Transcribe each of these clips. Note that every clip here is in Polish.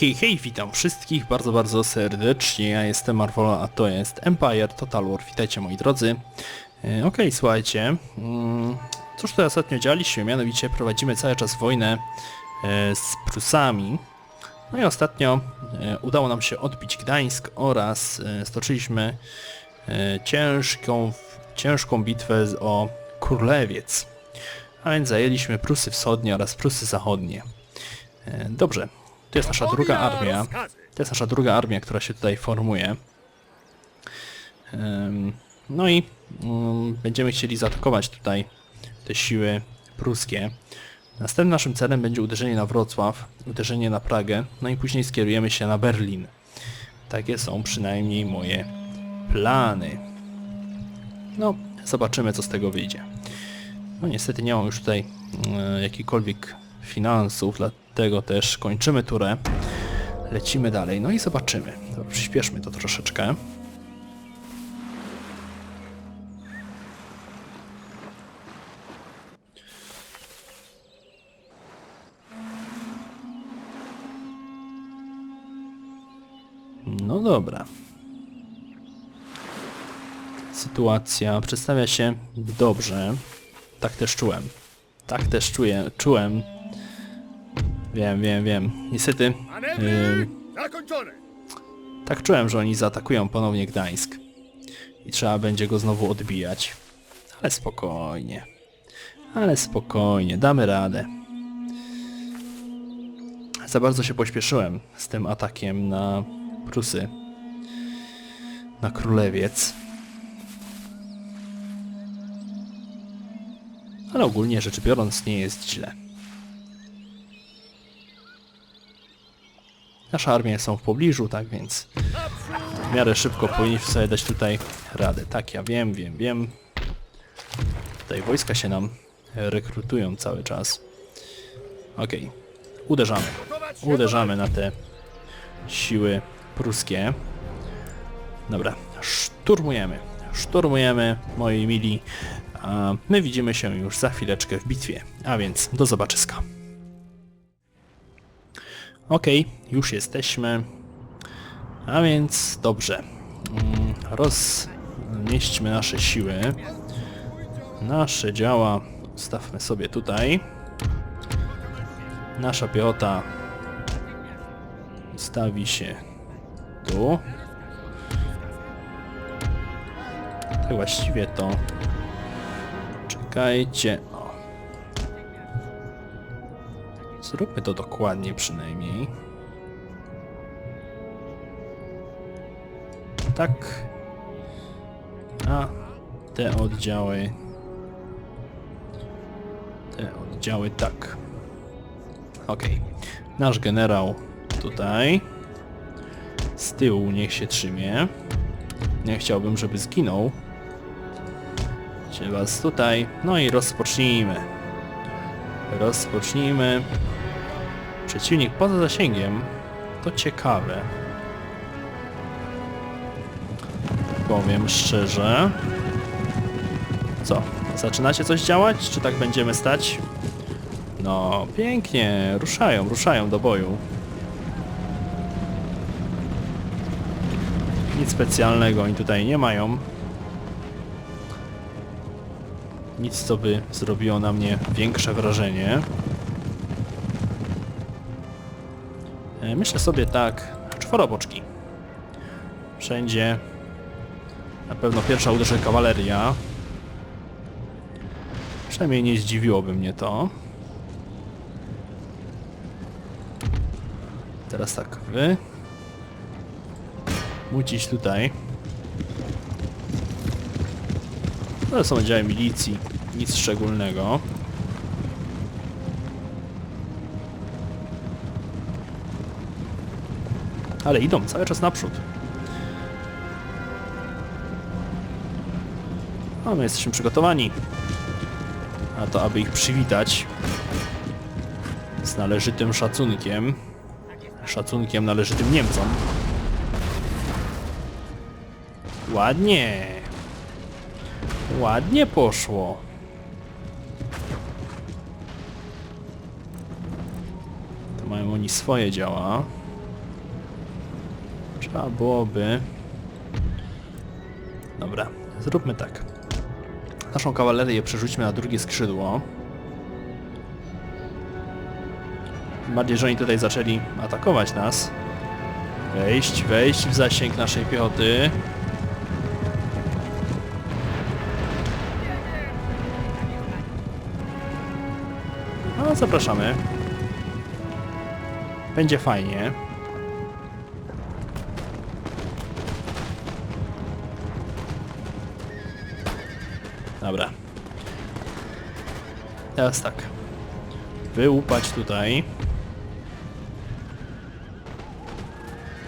Hej, hej, witam wszystkich bardzo, bardzo serdecznie. Ja jestem Marvola, a to jest Empire Total War. Witajcie moi drodzy. E, Okej, słuchajcie. Mm, cóż tutaj ostatnio działaliśmy? Mianowicie prowadzimy cały czas wojnę e, z Prusami. No i ostatnio e, udało nam się odbić Gdańsk oraz stoczyliśmy ciężką, ciężką bitwę o Królewiec. A więc zajęliśmy Prusy Wschodnie oraz Prusy Zachodnie. Dobrze, to jest nasza druga armia. To jest nasza druga armia, która się tutaj formuje. No i mm, będziemy chcieli zaatakować tutaj te siły pruskie. Następnym naszym celem będzie uderzenie na Wrocław, uderzenie na Pragę, no i później skierujemy się na Berlin. Takie są przynajmniej moje plany. No, zobaczymy co z tego wyjdzie. No niestety nie mam już tutaj e, jakichkolwiek finansów, dlatego też kończymy turę. Lecimy dalej, no i zobaczymy. Przyspieszmy to troszeczkę. No dobra. Sytuacja przedstawia się dobrze. Tak też czułem. Tak też czuję, czułem. Wiem, wiem, wiem. Niestety, yy, tak czułem, że oni zaatakują ponownie Gdańsk. I trzeba będzie go znowu odbijać. Ale spokojnie. Ale spokojnie, damy radę. Za bardzo się pośpieszyłem z tym atakiem na Prusy. Na Królewiec. Ale ogólnie rzecz biorąc nie jest źle. Nasze armie są w pobliżu, tak więc w miarę szybko powinniśmy sobie dać tutaj radę. Tak, ja wiem, wiem, wiem. Tutaj wojska się nam rekrutują cały czas. Okej, uderzamy. Uderzamy na te siły pruskie. Dobra, szturmujemy. Szturmujemy, moi mili. A my widzimy się już za chwileczkę w bitwie. A więc do zobaczyska. Okej, już jesteśmy. A więc dobrze. Mm, Rozmieśćmy nasze siły. Nasze działa stawmy sobie tutaj. Nasza piechota stawi się tu. Tak właściwie to... Czekajcie. Zróbmy to dokładnie przynajmniej. Tak. A te oddziały... Te oddziały tak. Okej. Nasz generał tutaj. Z tyłu niech się trzymie. Nie chciałbym, żeby zginął. Cię was tutaj. No i rozpocznijmy. Rozpocznijmy. Przeciwnik poza zasięgiem. To ciekawe. Powiem szczerze. Co? Zaczynacie coś działać? Czy tak będziemy stać? No, pięknie. Ruszają, ruszają do boju. Nic specjalnego oni tutaj nie mają. Nic, co by zrobiło na mnie większe wrażenie. Myślę sobie tak, czworoboczki. Wszędzie. Na pewno pierwsza uderzy kawaleria. Przynajmniej nie zdziwiłoby mnie to. Teraz tak, wy. Mucić tutaj. To są oddziały milicji. Nic szczególnego. Ale idą cały czas naprzód. A my jesteśmy przygotowani. A to aby ich przywitać z należytym szacunkiem. Szacunkiem należytym Niemcom. Ładnie. Ładnie poszło. To mają oni swoje działa. Trzeba byłoby... Dobra, zróbmy tak. Naszą kawalerię przerzućmy na drugie skrzydło. Bardziej, że oni tutaj zaczęli atakować nas. Wejść, wejść w zasięg naszej piechoty. No, zapraszamy. Będzie fajnie. Dobra. Teraz tak. Wyłupać tutaj.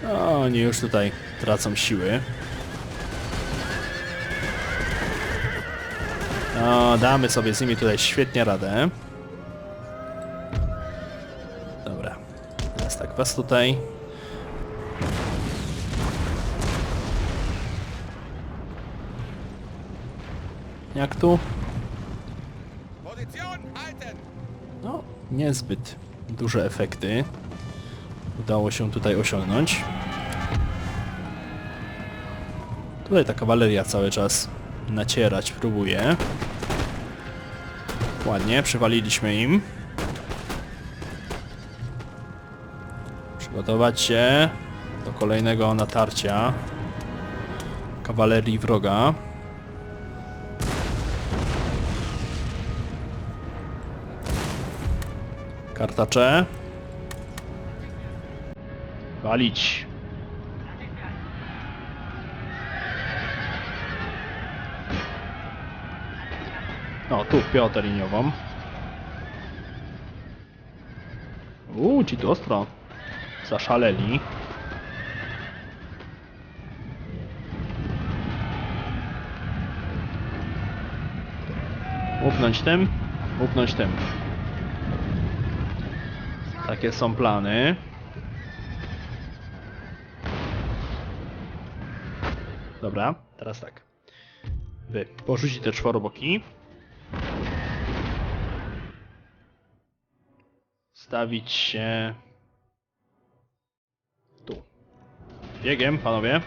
No, oni już tutaj tracą siły. No, damy sobie z nimi tutaj świetnie radę. Dobra. Teraz tak, was tutaj. Jak tu? No, niezbyt duże efekty udało się tutaj osiągnąć. Tutaj ta kawaleria cały czas nacierać próbuje. Ładnie, przywaliliśmy im. Przygotować się do kolejnego natarcia kawalerii wroga. Kartacze. Walić. No, tu piotę liniową. Uuu, ci tu ostro zaszaleli. Upnąć tym, upnąć tym. Takie są plany. Dobra, teraz tak. Wy porzucić te czworoboki. Stawić się tu. Biegiem, panowie.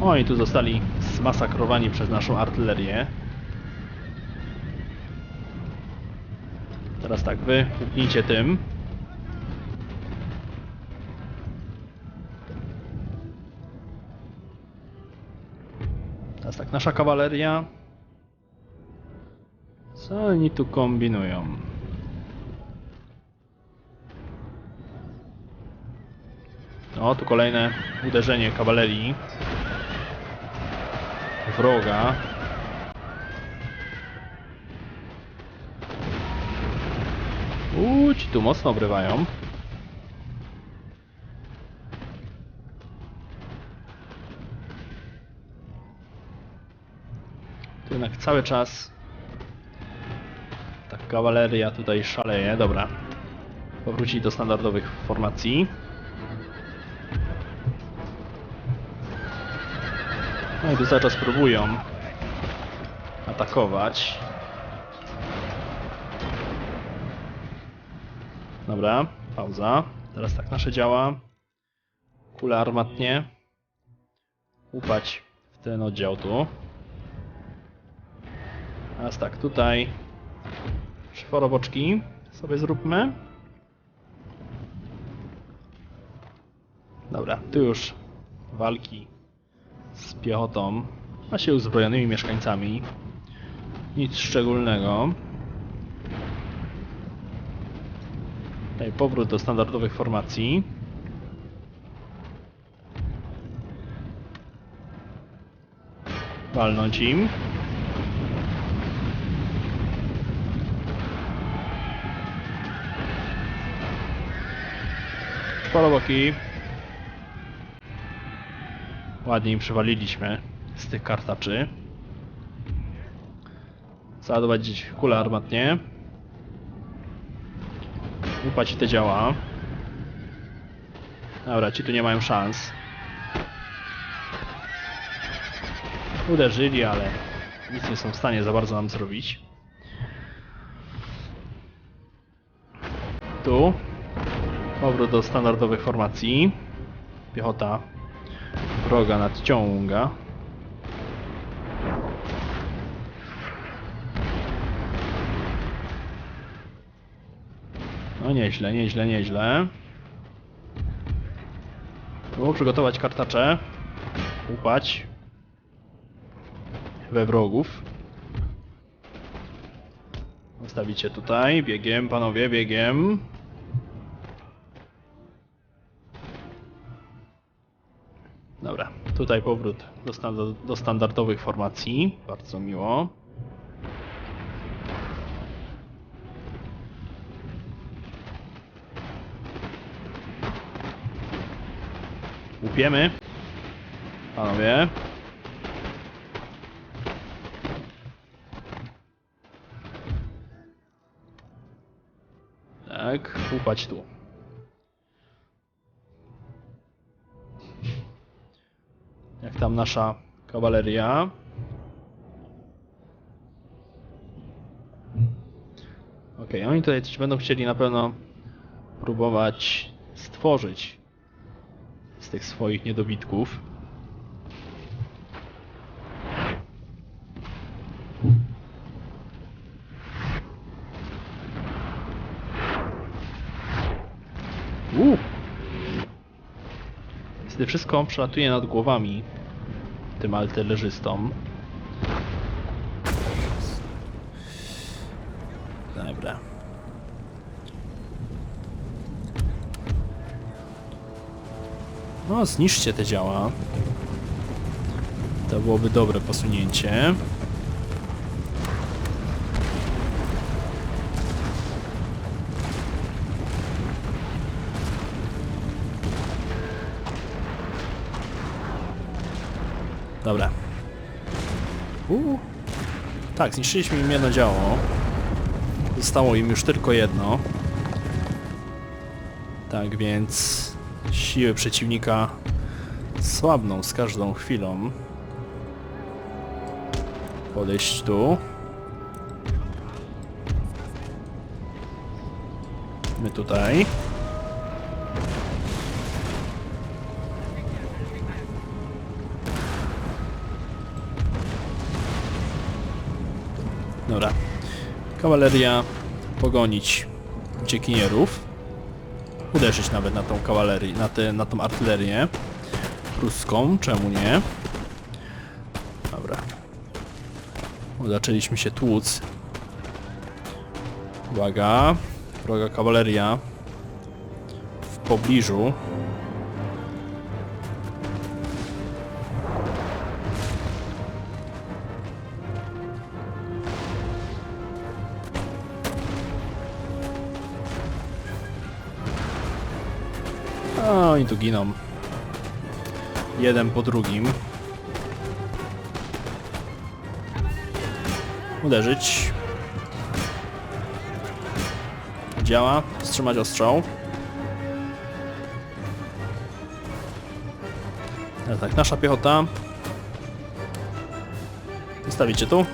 Oni tu zostali zmasakrowani przez naszą artylerię. Teraz tak, wy upnijcie tym. Teraz tak, nasza kawaleria. Co oni tu kombinują? O, tu kolejne uderzenie kawalerii. Wroga. Tu mocno obrywają. Tu jednak cały czas ta kawaleria tutaj szaleje. Dobra. Powrócić do standardowych formacji. No i tu cały czas próbują atakować. Dobra, pauza. Teraz tak, nasze działa. Kule armatnie. Upać w ten oddział tu. Teraz tak, tutaj czworoboczki sobie zróbmy. Dobra, tu już walki z piechotą, a się uzbrojonymi mieszkańcami. Nic szczególnego. Tutaj powrót do standardowych formacji. Walnąć im. Poloboki. Ładnie im przywaliliśmy z tych kartaczy. Załadować kule armatnie. Upać te działa. Dobra, ci tu nie mają szans. Uderzyli, ale nic nie są w stanie za bardzo nam zrobić. Tu. Powrót do standardowych formacji. Piechota wroga nadciąga. No nieźle, nieźle, nieźle. Było przygotować kartacze. Upać. We wrogów. Ustawicie tutaj. Biegiem, panowie, biegiem. Dobra, tutaj powrót do, do standardowych formacji. Bardzo miło. Łupiemy. Panowie. Tak, łupać tu. Jak tam nasza kawaleria? Okej, oni tutaj coś będą chcieli na pewno próbować stworzyć z tych swoich niedobitków. Uuu. Niestety wszystko przelatuje nad głowami tym artylerzystom. Dobra. No, zniszczcie te działa. To byłoby dobre posunięcie. Dobra. Uuu. Tak, zniszczyliśmy im jedno działo. Zostało im już tylko jedno. Tak więc siły przeciwnika słabną z każdą chwilą. Podejść tu. My tutaj. Dobra. Kawaleria pogonić uciekinierów. Uderzyć nawet na tą kawalerię, na, te, na tą artylerię pruską, czemu nie? Dobra. O, Zaczęliśmy się tłuc. Uwaga. Wroga kawaleria w pobliżu. Oni tu giną. Jeden po drugim. Uderzyć. Działa. Wstrzymać ostrzał. Ale tak, nasza piechota. Zostawicie tu.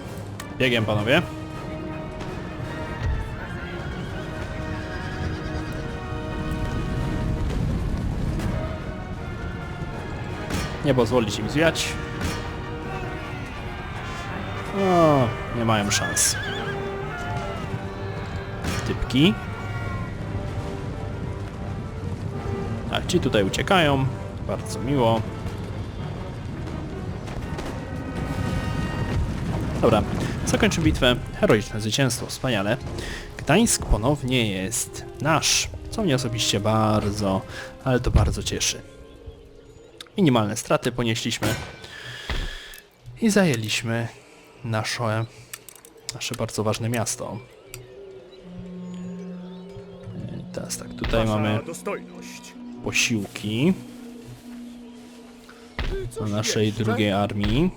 Biegiem, panowie. Nie pozwolić im zwiać. O, nie mają szans. Typki. Tak, ci tutaj uciekają. Bardzo miło. Dobra, zakończę bitwę. Heroiczne zwycięstwo, wspaniale. Gdańsk ponownie jest nasz, co mnie osobiście bardzo, ale to bardzo cieszy. Minimalne straty ponieśliśmy i zajęliśmy nasze, nasze bardzo ważne miasto. Teraz tak, tutaj mamy posiłki na naszej drugiej armii.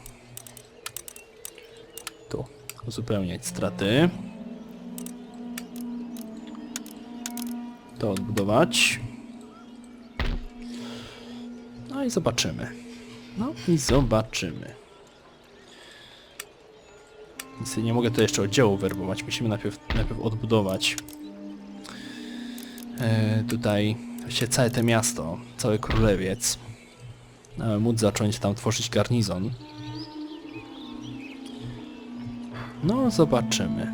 Tu uzupełniać straty. To odbudować. I zobaczymy. No i zobaczymy. Niestety nie mogę tu jeszcze oddziału werbować. Musimy najpierw, najpierw odbudować e, tutaj właściwie całe to miasto, cały królewiec, aby móc zacząć tam tworzyć garnizon. No, zobaczymy.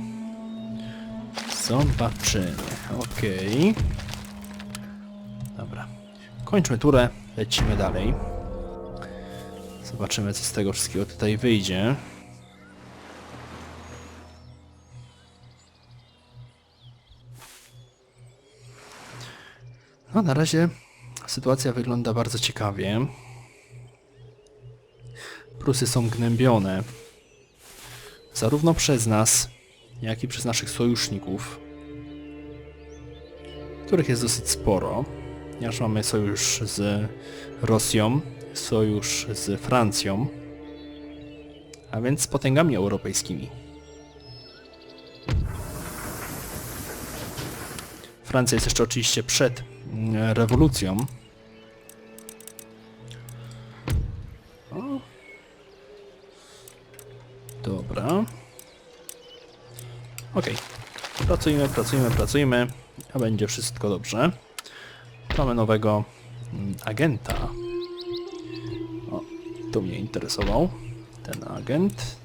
Zobaczymy. Okej. Dobra. Kończmy turę, lecimy dalej. Zobaczymy, co z tego wszystkiego tutaj wyjdzie. No, na razie sytuacja wygląda bardzo ciekawie. Prusy są gnębione. Zarówno przez nas, jak i przez naszych sojuszników, których jest dosyć sporo. Ponieważ mamy sojusz z Rosją, sojusz z Francją, a więc z potęgami europejskimi. Francja jest jeszcze oczywiście przed mm, rewolucją. O. Dobra. Okej. Pracujmy, pracujmy, pracujmy. A będzie wszystko dobrze. Mamy nowego mm, agenta. O, to mnie interesował. Ten agent.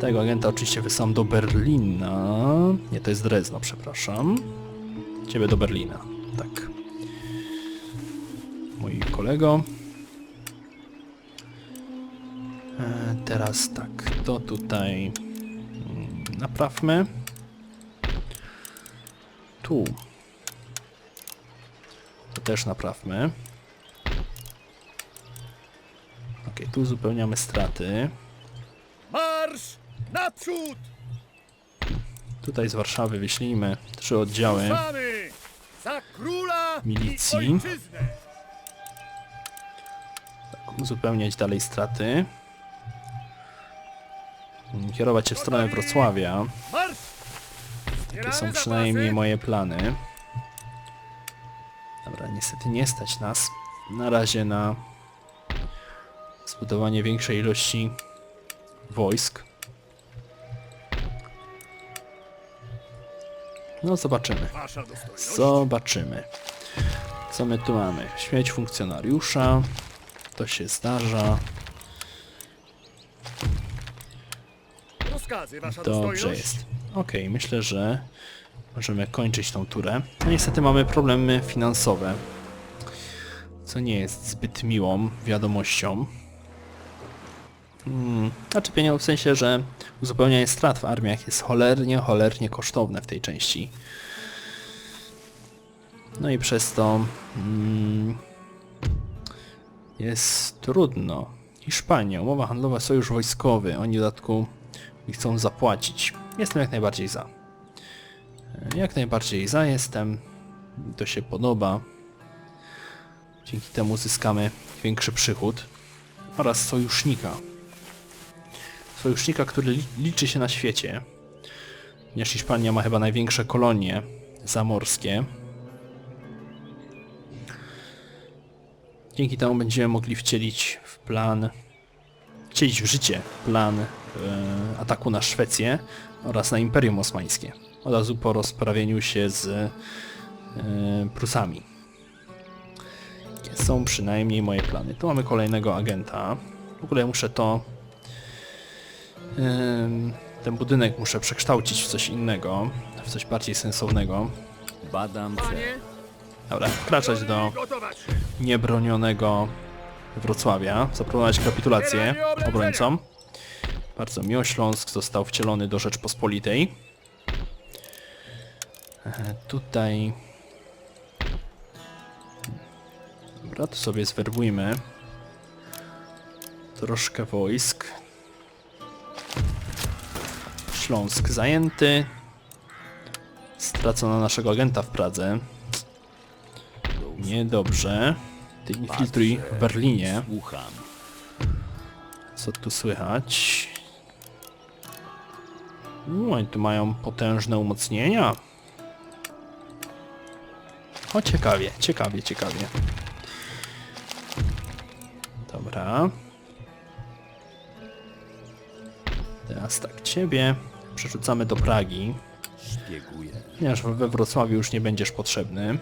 Tego agenta oczywiście wysyłam do Berlina. Nie, to jest Drezno, przepraszam. Ciebie do Berlina. Tak. Mój kolego. E, teraz tak, to tutaj mm, naprawmy. Tu. To też naprawmy. Ok, tu uzupełniamy straty. Marsz naprzód! Tutaj z Warszawy wyślijmy trzy oddziały. Ruszamy! Za króla Milicji. i ojczyznę! uzupełniać dalej straty. Kierować się w stronę Wrocławia. Marsz! Takie są przynajmniej moje plany. Niestety nie stać nas na razie na zbudowanie większej ilości wojsk. No zobaczymy. Zobaczymy. Co my tu mamy? Śmierć funkcjonariusza. To się zdarza. Dobrze jest. Okej, myślę, że możemy kończyć tą turę. No niestety mamy problemy finansowe. Co nie jest zbyt miłą wiadomością. Hmm, znaczy pieniądze w sensie, że uzupełnianie strat w armiach jest cholernie, cholernie kosztowne w tej części. No i przez to mm, jest trudno. Hiszpania, umowa handlowa, sojusz wojskowy. Oni w dodatku chcą zapłacić. Jestem jak najbardziej za. Jak najbardziej za jestem. To się podoba. Dzięki temu uzyskamy większy przychód. Oraz sojusznika. Sojusznika, który li liczy się na świecie. Ponieważ Hiszpania ma chyba największe kolonie zamorskie. Dzięki temu będziemy mogli wcielić w plan, wcielić w życie plan e, ataku na Szwecję oraz na Imperium Osmańskie. Od razu po rozprawieniu się z e, Prusami. Takie są przynajmniej moje plany. Tu mamy kolejnego agenta. W ogóle muszę to... ten budynek muszę przekształcić w coś innego, w coś bardziej sensownego. Badam. Panie, Dobra, wkraczać do niebronionego Wrocławia, zaproponować kapitulację obrońcom. Bardzo miło, Śląsk został wcielony do Rzeczpospolitej. E, Tutaj... Dobra, to sobie zwerbujmy troszkę wojsk. Śląsk zajęty. Stracono naszego agenta w Pradze. Niedobrze. Ty infiltruj w Berlinie. Słucham. Co tu słychać? U, oni tu mają potężne umocnienia. O, ciekawie, ciekawie, ciekawie. Dobra. Teraz tak, ciebie przerzucamy do Pragi. Szpieguje. Ponieważ we Wrocławiu już nie będziesz potrzebny.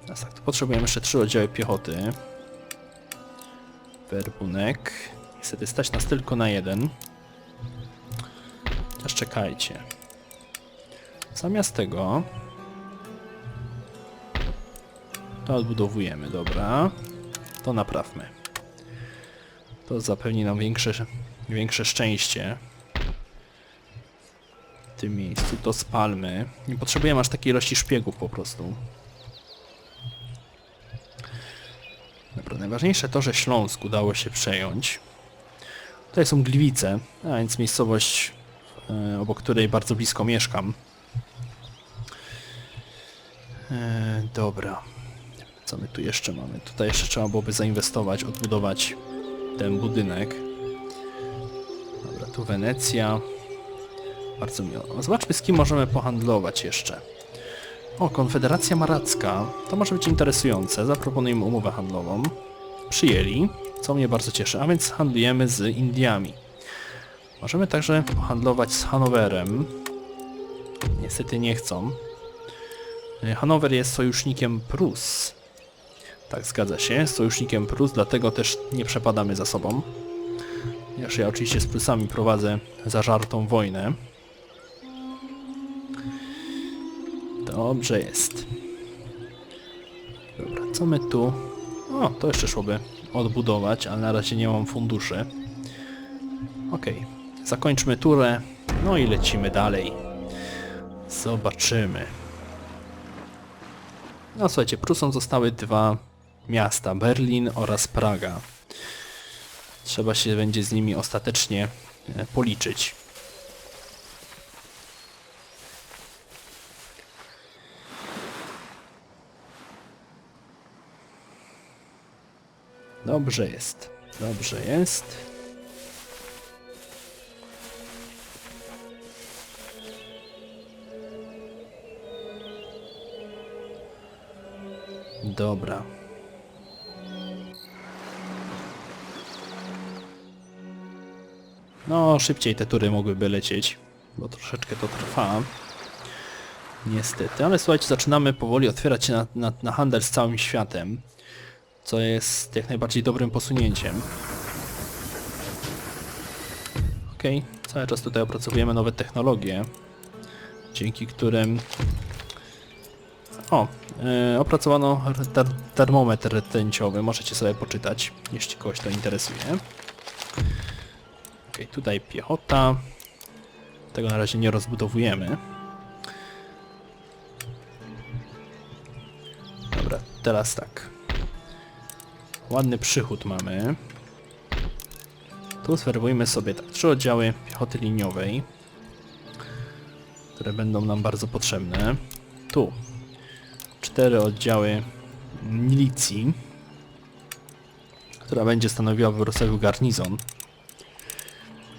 Teraz tak, tu potrzebujemy jeszcze trzy oddziały piechoty. Werbunek. Niestety stać nas tylko na jeden. Też czekajcie. Zamiast tego... To odbudowujemy, dobra. To naprawmy. To zapewni nam większe, większe szczęście. W tym miejscu to spalmy. Nie potrzebujemy aż takiej ilości szpiegów po prostu. Dobra, najważniejsze to, że Śląsk udało się przejąć. Tutaj są Gliwice, a więc miejscowość, e, obok której bardzo blisko mieszkam. E, dobra. Co my tu jeszcze mamy? Tutaj jeszcze trzeba byłoby zainwestować, odbudować ten budynek. Dobra, tu Wenecja. Bardzo miło. Zobaczmy z kim możemy pohandlować jeszcze. O, Konfederacja Maracka. To może być interesujące. Zaproponujemy umowę handlową. Przyjęli, co mnie bardzo cieszy. A więc handlujemy z Indiami. Możemy także pohandlować z Hanowerem. Niestety nie chcą. E, Hanower jest sojusznikiem Prus. Tak, zgadza się. Sojusznikiem Prus, dlatego też nie przepadamy za sobą. Ponieważ ja oczywiście z Prusami prowadzę zażartą wojnę. Dobrze jest. Dobra, co my tu... O, to jeszcze szłoby odbudować, ale na razie nie mam funduszy. Okej, zakończmy turę, no i lecimy dalej. Zobaczymy. No słuchajcie, Prusom zostały dwa miasta, Berlin oraz Praga. Trzeba się będzie z nimi ostatecznie e, policzyć. Dobrze jest. Dobrze jest. Dobra. No, szybciej te tury mogłyby lecieć, bo troszeczkę to trwa. Niestety, ale słuchajcie, zaczynamy powoli otwierać się na, na, na handel z całym światem, co jest jak najbardziej dobrym posunięciem. Okej, cały czas tutaj opracowujemy nowe technologie, dzięki którym... O, e, opracowano ter termometr rtęciowy, możecie sobie poczytać, jeśli kogoś to interesuje. Okej, tutaj piechota. Tego na razie nie rozbudowujemy. Dobra, teraz tak. Ładny przychód mamy. Tu sferwujmy sobie tak, trzy oddziały piechoty liniowej, które będą nam bardzo potrzebne. Tu cztery oddziały milicji, która będzie stanowiła w garnizon.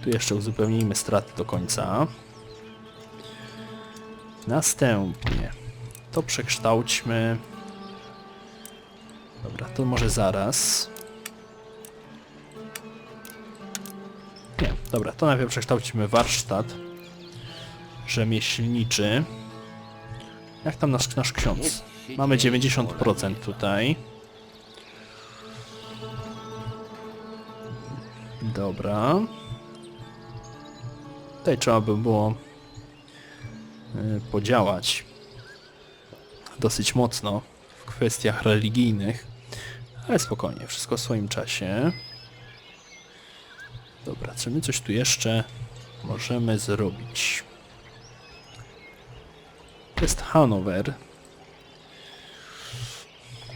Tu jeszcze uzupełnijmy straty do końca. Następnie to przekształćmy. Dobra, to może zaraz. Nie, dobra, to najpierw przekształcimy warsztat rzemieślniczy. Jak tam nasz, nasz ksiądz? Mamy 90% tutaj. Dobra. Tutaj trzeba by było y, podziałać dosyć mocno w kwestiach religijnych, ale spokojnie, wszystko w swoim czasie. Dobra, czy my coś tu jeszcze możemy zrobić? Jest Hanower.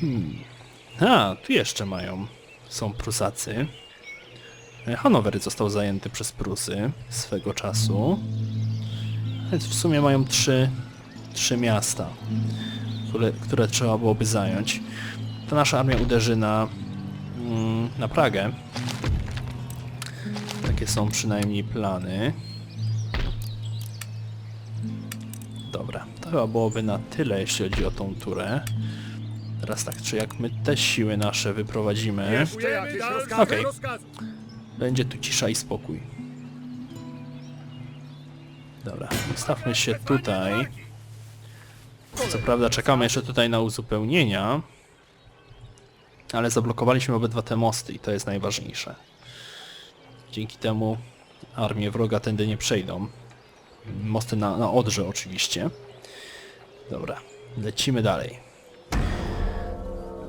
Hmm. A, tu jeszcze mają. Są Prusacy. Hanower został zajęty przez Prusy swego czasu. Więc w sumie mają trzy, trzy miasta, które, które trzeba byłoby zająć. Ta nasza armia uderzy na, mm, na Pragę. Takie są przynajmniej plany. Dobra, to chyba byłoby na tyle, jeśli chodzi o tą turę. Teraz tak, czy jak my te siły nasze wyprowadzimy... Okej. rozkazy? Będzie tu cisza i spokój. Dobra, ustawmy się tutaj. Co prawda czekamy jeszcze tutaj na uzupełnienia, ale zablokowaliśmy obydwa te mosty i to jest najważniejsze. Dzięki temu armie wroga tędy nie przejdą. Mosty na, na Odrze oczywiście. Dobra, lecimy dalej.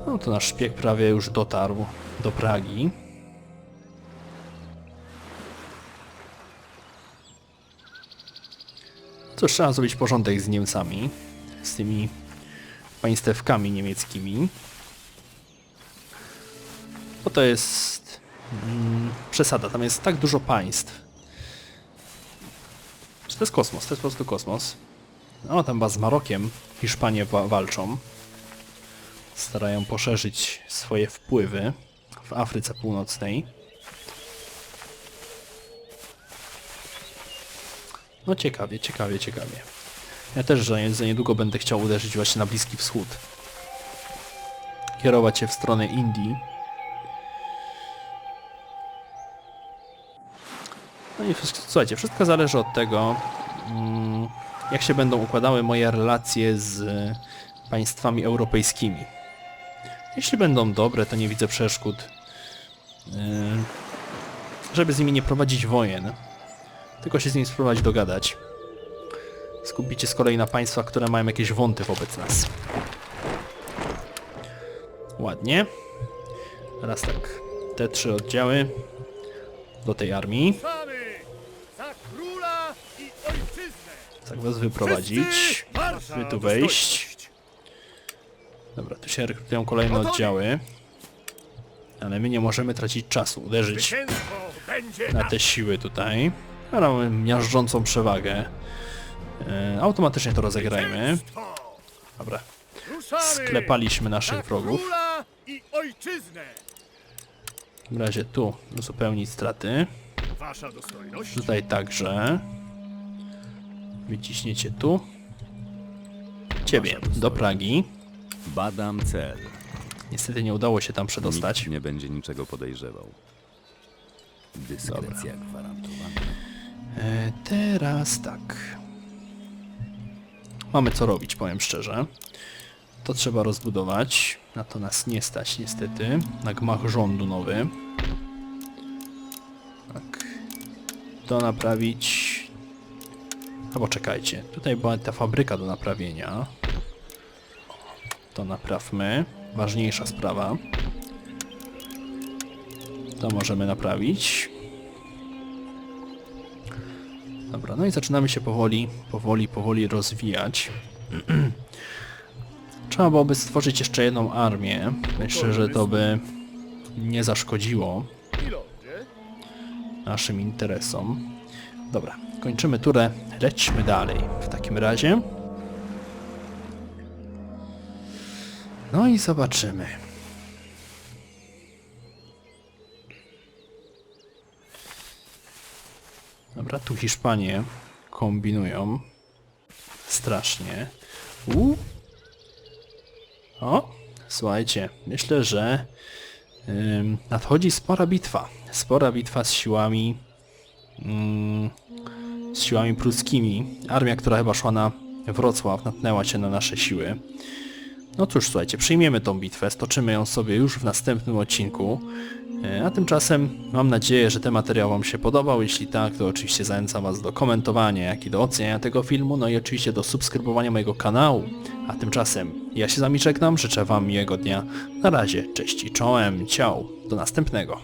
No to nasz szpieg prawie już dotarł do Pragi. Cóż, trzeba zrobić porządek z Niemcami, z tymi państewkami niemieckimi. Bo to jest mm, przesada, tam jest tak dużo państw. To jest kosmos? To jest po prostu kosmos. No, tam chyba z Marokiem Hiszpanie wa walczą. Starają poszerzyć swoje wpływy w Afryce Północnej. No ciekawie, ciekawie, ciekawie. Ja też za, niedługo będę chciał uderzyć właśnie na Bliski Wschód. Kierować się w stronę Indii. No i słuchajcie, wszystko zależy od tego, mm, jak się będą układały moje relacje z państwami europejskimi. Jeśli będą dobre, to nie widzę przeszkód, yy, żeby z nimi nie prowadzić wojen, tylko się z nimi spróbować dogadać. Skupicie z kolei na państwach, które mają jakieś wąty wobec nas. Ładnie. Teraz tak, te trzy oddziały do tej armii. Tak was wyprowadzić. Wy tu wejść. Dobra, tu się rekrutują kolejne oddziały. Ale my nie możemy tracić czasu, uderzyć na te siły tutaj. Mamy miażdżącą przewagę. E, automatycznie to rozegrajmy. Dobra, sklepaliśmy naszych wrogów. W razie tu uzupełnić straty. Tutaj także. Wyciśniecie tu. Ciebie, do Pragi. Badam cel. Niestety nie udało się tam przedostać. Nikt nie będzie niczego podejrzewał. Dyskrecja gwarantowana. E, teraz tak. Mamy co robić, powiem szczerze. To trzeba rozbudować. Na to nas nie stać niestety. Na gmach rządu nowy. Tak. To naprawić. Albo czekajcie. Tutaj była ta fabryka do naprawienia. To naprawmy. Ważniejsza sprawa. To możemy naprawić. Dobra, no i zaczynamy się powoli, powoli, powoli rozwijać. Trzeba byłoby stworzyć jeszcze jedną armię. Myślę, że to by nie zaszkodziło naszym interesom. Dobra, kończymy turę, lećmy dalej w takim razie. No i zobaczymy. Dobra, tu Hiszpanie kombinują. Strasznie. U. O, słuchajcie, myślę, że ym, nadchodzi spora bitwa. Spora bitwa z siłami mm, z siłami pruskimi. Armia, która chyba szła na Wrocław, natknęła się na nasze siły. No cóż, słuchajcie, przyjmiemy tą bitwę, stoczymy ją sobie już w następnym odcinku. E, A tymczasem mam nadzieję, że ten materiał Wam się podobał. Jeśli tak, to oczywiście zachęcam Was do komentowania, jak i do oceniania tego filmu, no i oczywiście do subskrybowania mojego kanału. A tymczasem ja się z Wami żegnam, życzę Wam miłego dnia. Na razie, cześć i czołem, ciao, do następnego.